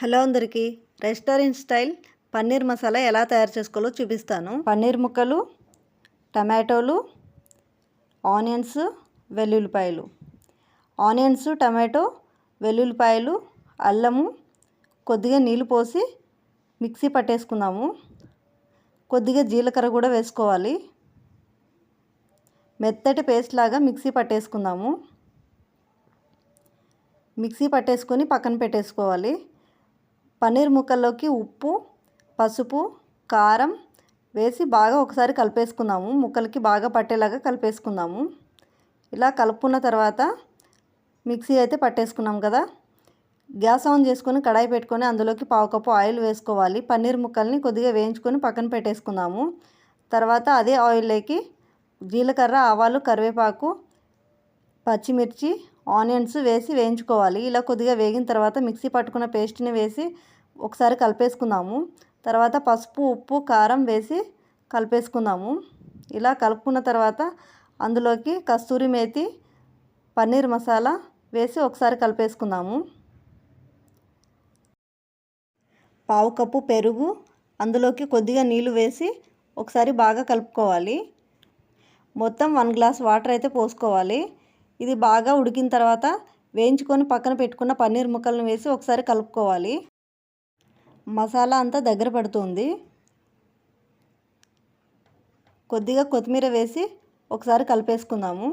Hello అందరికీ. Restaurant style paneer masala ఎలా తయారు చేసుకోవాలో చూపిస్తాను. పన్నీర్ ముక్కలు టమాటోలు ఆనియన్స్ వెల్లుల్లిపాయలు. ఆనియన్స్ టమాటో వెల్లుల్లిపాయలు అల్లము కొద్దిగా నీళ్ళు పోసి మిక్సీ పట్టేసుకుందాము. కొద్దిగా జీలకర్ర కూడా వేసుకోవాలి. మెత్తటి పేస్ట్ లాగా మిక్సీ పట్టేసుకుందాము. మిక్సీ పట్టేసుకొని పక్కన పెట్టేసుకోవాలి. పన్నీర్ ముక్కల్లోకి ఉప్పు పసుపు కారం వేసి బాగా ఒకసారి కలిపేసుకుందాము. ముక్కలకి బాగా పట్టేలాగా కలిపేసుకుందాము. ఇలా కలుపుకున్న తర్వాత మిక్సీ అయితే పట్టేసుకున్నాం కదా. గ్యాస్ ఆన్ చేసుకొని కడాయి పెట్టుకొని అందులోకి పావు కప్పు ఆయిల్ వేసుకోవాలి. పన్నీర్ ముక్కల్ని కొద్దిగా వేయించుకొని పక్కన పెట్టేసుకుందాము. తర్వాత అదే ఆయిల్లోకి జీలకర్ర ఆవాలు కరివేపాకు పచ్చిమిర్చి ఆనియన్స్ వేసి వేయించుకోవాలి. ఇలా కొద్దిగా వేగిన తర్వాత మిక్సీ పట్టుకున్న పేస్ట్ని వేసి ఒకసారి కలిపేసుకుందాము. తర్వాత పసుపు ఉప్పు కారం వేసి కలిపేసుకుందాము. ఇలా కలుపుకున్న తర్వాత అందులోకి కస్తూరి మేతి పన్నీర్ మసాలా వేసి ఒకసారి కలిపేసుకుందాము. పావు కప్పు పెరుగు అందులోకి కొద్దిగా నీళ్ళు వేసి ఒకసారి బాగా కలుపుకోవాలి. మొత్తం వన్ గ్లాస్ వాటర్ అయితే పోసుకోవాలి. ఇది బాగా ఉడికిన తర్వాత వేయించుకొని పక్కన పెట్టుకున్న పన్నీర్ ముక్కలను వేసి ఒకసారి కలుపుకోవాలి. మసాలా అంతా దగ్గర పడుతుంది. కొద్దిగా కొత్తిమీర వేసి ఒకసారి కలిపేసుకుందాము.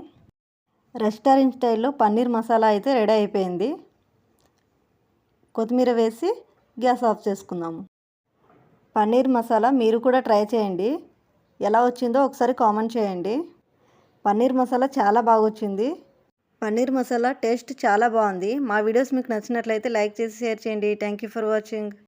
రెస్టారెంట్ స్టైల్లో పన్నీర్ మసాలా అయితే రెడీ అయిపోయింది. కొత్తిమీర వేసి గ్యాస్ ఆఫ్ చేసుకుందాము. పన్నీర్ మసాలా మీరు కూడా ట్రై చేయండి. ఎలా వచ్చిందో ఒకసారి కామెంట్ చేయండి. పన్నీర్ మసాలా చాలా బాగా వచ్చింది. పన్నీర్ మసాలా టేస్ట్ చాలా బాగుంది. మా వీడియోస్ మీకు నచ్చినట్లయితే లైక్ చేసి షేర్ చేయండి. Thank you for watching